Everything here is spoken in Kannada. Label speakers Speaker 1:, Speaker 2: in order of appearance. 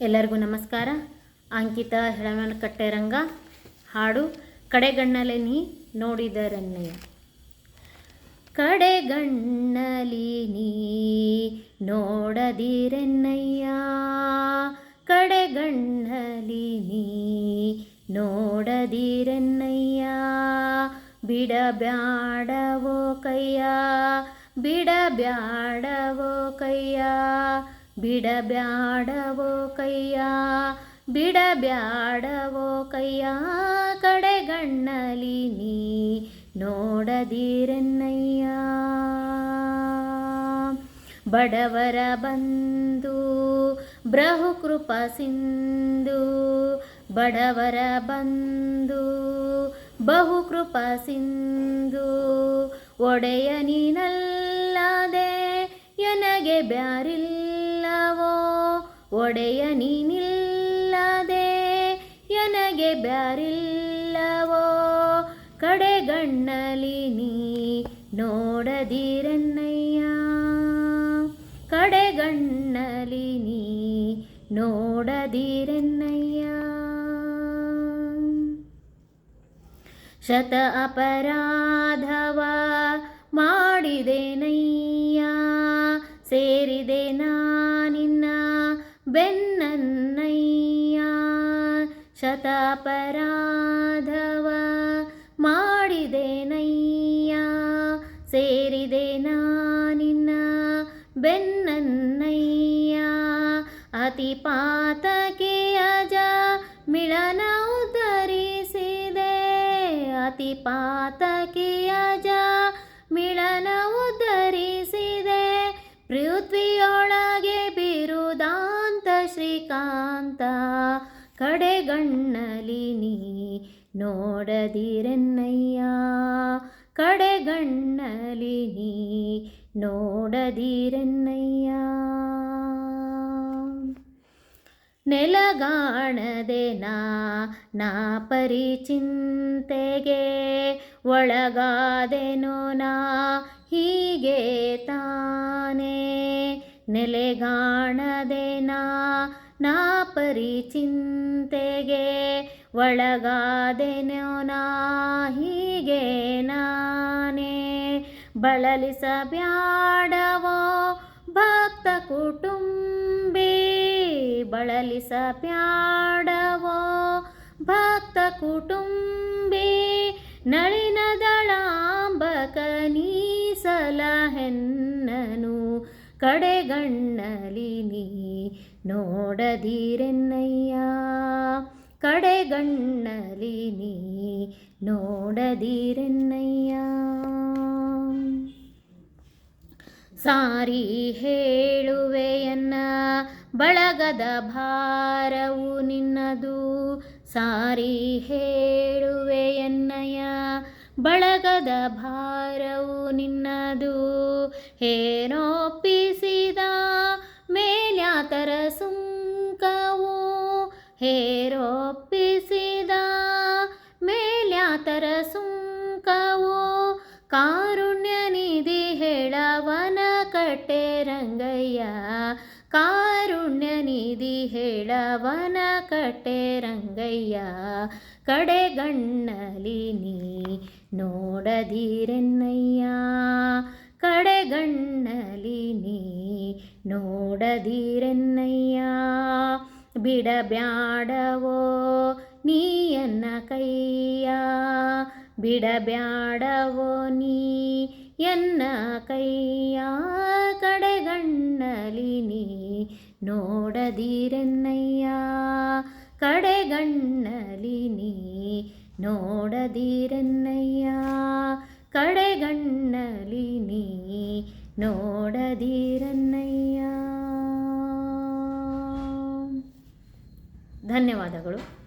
Speaker 1: ಎಲ್ಲರಿಗೂ ನಮಸ್ಕಾರ. ಅಂಕಿತ ಹೆಳವನಕಟ್ಟೆರಂಗ ಹಾಡು ಕಡೆಗಣ್ಣಲೆ ನೀ ನೋಡಿದರನ್ನಯ್ಯ ಕಡೆಗಣ್ಣಲಿ ನೀ ನೋಡದಿರೆನ್ನಯ್ಯ. ಕಡೆಗಣ್ಣಲಿ ನೀ ನೋಡದಿರೆನ್ನಯ್ಯ. ಬಿಡಬ್ಯಾಡವೋ ಕೈಯ ಬಿಡಬ್ಯಾಡವೋ ಕೈಯ ಬಿಡಬ್ಯಾಡವೋ ಕೈಯ ಬಿಡಬ್ಯಾಡವೋ ಕೈಯ, ಕಡೆಗಣ್ಣಲಿ ನೀ ನೋಡದಿರೆನ್ನಯ್ಯ. ಬಡವರ ಬಂದು ಬೃಹುಕೃಪ ಸಿಂಧು, ಬಡವರ ಬಂದು ಬಹುಕೃಪ ಸಿಂಧು, ಒಡೆಯ ನೀನಲ್ಲದೆ ನನಗೆ ಬ್ಯಾರಿಲ್ಲವೋ ಒಡೆಯ ನೀನಿಲ್ಲದೆ ಎನಗೆ ಬ್ಯಾರಿಲ್ಲವೋ? ಕಡೆಗಣ್ಣಲಿ ನೀ ನೋಡದಿರನ್ನಯ್ಯ? ಕಡೆಗಣ್ಣಲಿ ನೀ ನೋಡದಿರನ್ನಯ್ಯ? ಶತ ಅಪರಾಧವ ಮಾಡಿದೆನಯ್ಯ? ಸೇರಿದೆ ಮಾಡಿದೆ ಮಾಡಿದೆನಯ್ಯ, ಸೇರಿದೆ ನಾನಿನ್ನ ಬೆನ್ನನ್ನಯ್ಯ. ಅತಿ ಪಾತಕೆ ಅಜ ಮಿಳನ ಉದ್ಧರಿಸಿದೆ ಅತಿ ಪಾತಕೆ ಅಜ ಮಿಳನ ಉದ್ಧರಿಸಿದೆ ಪೃಥ್ವಿಯೊಳಗೆ ಬಿರುದಾಂತ ಶ್ರೀಕಾಂತ ಕಡೆಗಣ್ಣಲಿ ನೀ ನೋಡದಿರೆನ್ನಯ್ಯ. ಕಡೆಗಣ್ಣಲಿ ನೀ ನೋಡದಿರೆನ್ನಯ್ಯ. ನೆಲಗಾಣದೆ ನಾ ನಾ ಪರಿಚಿಂತೆಗೆ ಒಳಗಾದೆನೋ ನಾ, ಹೀಗೆ ತಾನೇ. ನೆಲೆಗಾಣದೆ ನಾ ನಾ ಪರಿಚಿಂತೆಗೆ ಒಳಗಾದೆನೋ ನಾ, ಹೀಗೆ ನಾನೇ ಬಳಲಿಸಬ್ಯಾಡವೋ ಭಕ್ತ ಕುಟುಂಬಿ ಬಳಲಿಸಬ್ಯಾಡವೋ ಭಕ್ತ ಕುಟುಂಬಿ, ನಳಿನದಳಾಂಬಕ ನೀಸಲಹೆನ್ನನು ಕಡೆಗಣ್ಣಲಿ ನೀ ನೋಡದಿರೆನ್ನಯ್ಯ. ಕಡೆಗಣ್ಣಲಿ ನೀ ನೋಡದಿರೆನ್ನಯ್ಯ. ಸಾರಿ ಹೇಳುವೆಯನ್ನ ಬಳಗದ ಭಾರವು ನಿನ್ನದು. ಸಾರಿ ಹೇಳುವೆಯನ್ನಯ ಬಳಗದ ಭಾರವು ನಿನ್ನದು. ಹೇರೊಪ್ಪಿಸಿದ ಕಟ್ಟೆ ರಂಗಯ್ಯ, ಕಾರುಣ್ಯ ನಿಧಿ ಹೇಳವನ ಕಟ್ಟೆ ರಂಗಯ್ಯ, ಕಡೆಗಣ್ಣಲಿ ನೀ ನೋಡದಿರೆನ್ನಯ್ಯ, ಕಡೆಗಣ್ಣಲಿ ನೀ ನೋಡದಿರೆನ್ನಯ್ಯ, ಬಿಡಬ್ಯಾಡವೋ ನೀಯನ್ನ ಕೈಯ ಬಿಡಬ್ಯಾಡವೋ ನೀ ಎನ್ನ ನೋಡದಿರೆನ್ನಯ್ಯ ಕಡೆಗಣ್ಣಲಿ ನೀ ನೋಡದಿರೆನ್ನಯ್ಯ ಕಡೆಗಣ್ಣಲಿ ನೀ ನೋಡದಿರನ್ನಯ್ಯ. ಧನ್ಯವಾದಗಳು.